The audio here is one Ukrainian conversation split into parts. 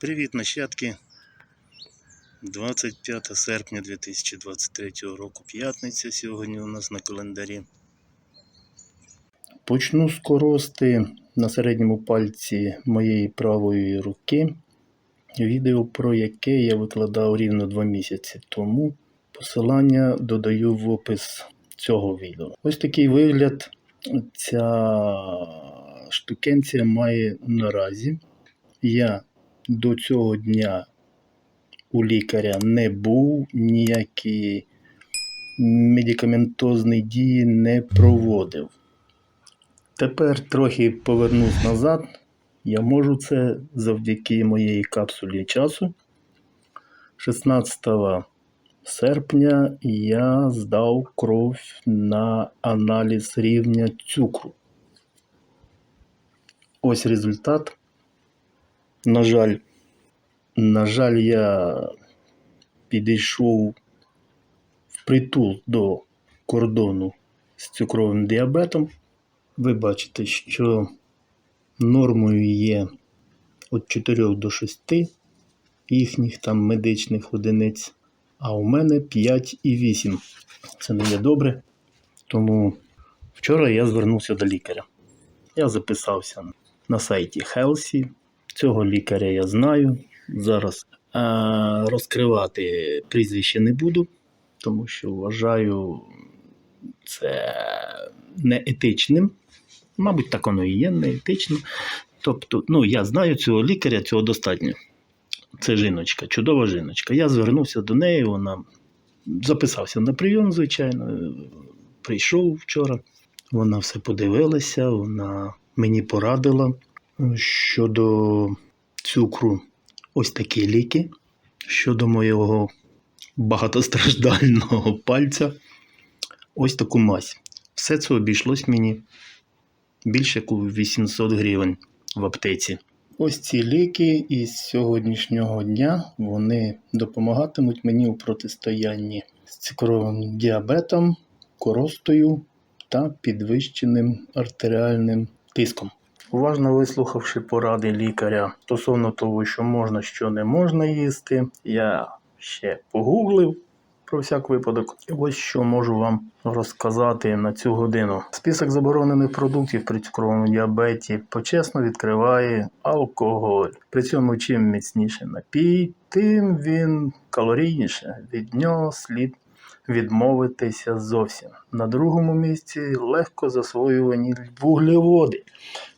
Привіт, нащадки. 25 серпня 2023 року, п'ятниця сьогодні у нас на календарі. Почну з корости на середньому пальці моєї правої руки. Відео, про яке я викладав рівно 2 місяці тому. Посилання додаю в опис цього відео. Ось такий вигляд ця штукенція має наразі. Я до цього дня у лікаря не був, ніякі медикаментозні дії не проводив. Тепер трохи повернусь назад. Я можу це завдяки моєї капсулі часу. 16 серпня я здав кров на аналіз рівня цукру. Ось результат. На жаль, на жаль, я підійшов впритул до кордону з цукровим діабетом. Ви бачите, що нормою є від 4 до 6 їхніх там медичних одиниць, а у мене 5,8. Це не є добре. Тому вчора я звернувся до лікаря. Я записався на сайті Хелсі. Цього лікаря я знаю. Зараз а, розкривати прізвище не буду, тому що вважаю це неетичним. Мабуть, так воно і є, неетично. Тобто, ну, я знаю цього лікаря, цього достатньо. Це жіночка, чудова жіночка. Я звернувся до неї, вона записався на прийом, звичайно. Прийшов вчора. Вона все подивилася, вона мені порадила щодо цукру ось такі ліки. Щодо моєго багатостраждального пальця, ось таку мазь. Все це обійшлось мені більше як 800 гривень в аптеці. Ось ці ліки із сьогоднішнього дня вони допомагатимуть мені у протистоянні з цукровим діабетом, коростою та підвищеним артеріальним тиском. Уважно вислухавши поради лікаря стосовно того, що можна, що не можна їсти, я ще погуглив про всяк випадок. І ось що можу вам розказати на цю годину. Список заборонених продуктів при цукровому діабеті почесно відкриває алкоголь. При цьому чим міцніше напій, тим він калорійніше. Від нього слід відмовитися зовсім. На другому місці легко засвоювані вуглеводи.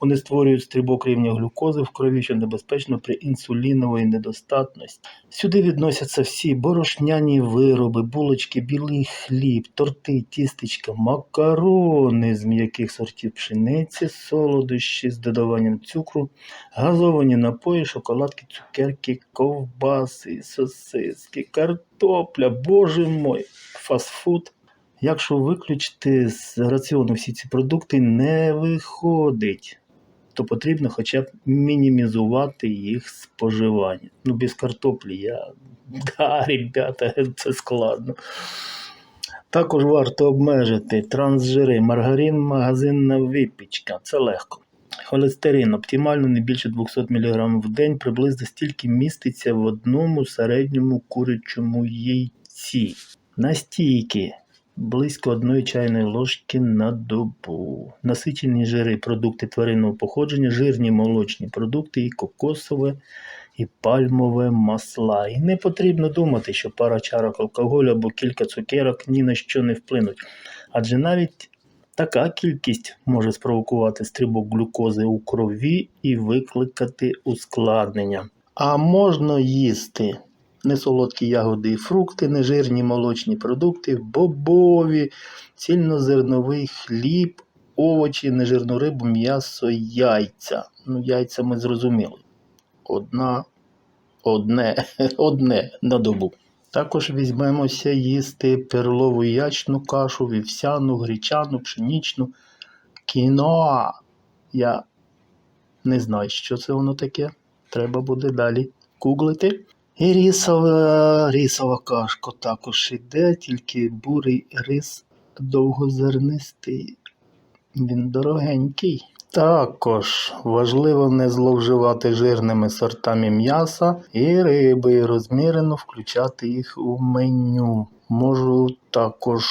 Вони створюють стрибок рівня глюкози в крові, що небезпечно при інсуліновій недостатності. Сюди відносяться всі борошняні вироби, булочки, білий хліб, торти, тістечка, макарони з м'яких сортів пшениці, солодощі з додаванням цукру, газовані напої, шоколадки, цукерки, ковбаси, сосиски, картопля, боже мой, фастфуд. Якщо виключити з раціону всі ці продукти не виходить, то потрібно хоча б мінімізувати їх споживання. Ну, без картоплі я. Да, ребята, це складно. Також варто обмежити трансжири, маргарин, магазинна випічка. Це легко. Холестерин оптимально не більше 200 мг в день, приблизно стільки міститься в одному середньому курячому яйці. Настійки близько одної чайної ложки на добу. Насичені жири, продукти тваринного походження, жирні молочні продукти і кокосове і пальмове масла. І не потрібно думати, що пара чарок алкоголю або кілька цукерок ні на що не вплинуть. Адже навіть така кількість може спровокувати стрибок глюкози у крові і викликати ускладнення. А можна їсти несолодкі ягоди і фрукти, нежирні молочні продукти, бобові, цільнозерновий хліб, овочі, нежирну рибу, м'ясо, яйця. Ну, яйця ми зрозуміли. Одна, одне, одне на добу. Також візьмемося їсти перлову ячну кашу, вівсяну, гречану, пшенічну, кіноа. Я не знаю, що це воно таке. Треба буде далі гуглити. І рісова, рісова кашка також іде, тільки бурий рис довгозернистий. Він дорогенький. Також важливо не зловживати жирними сортами м'яса і риби, і розмірено включати їх у меню. Можу також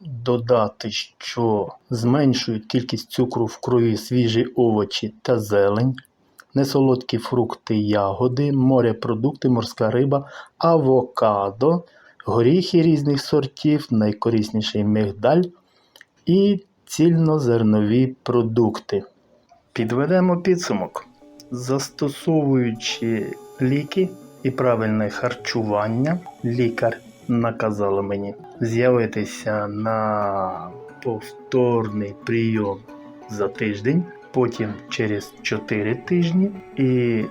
додати, що зменшують кількість цукру в крові свіжі овочі та зелень, несолодкі фрукти, ягоди, морепродукти, морська риба, авокадо, горіхи різних сортів, найкорисніший мигдаль і цільнозернові продукти. Підведемо підсумок. Застосовуючи ліки і правильне харчування, лікар наказала мені з'явитися на повторний прийом за тиждень, потім через 4 тижні і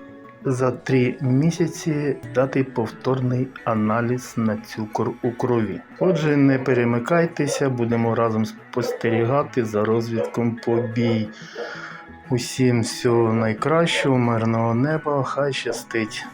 за 3 місяці дати повторний аналіз на цукор у крові. Отже, не перемикайтеся, будемо разом спостерігати за розвитком побій. Усім всього найкращого, мирного неба, хай щастить.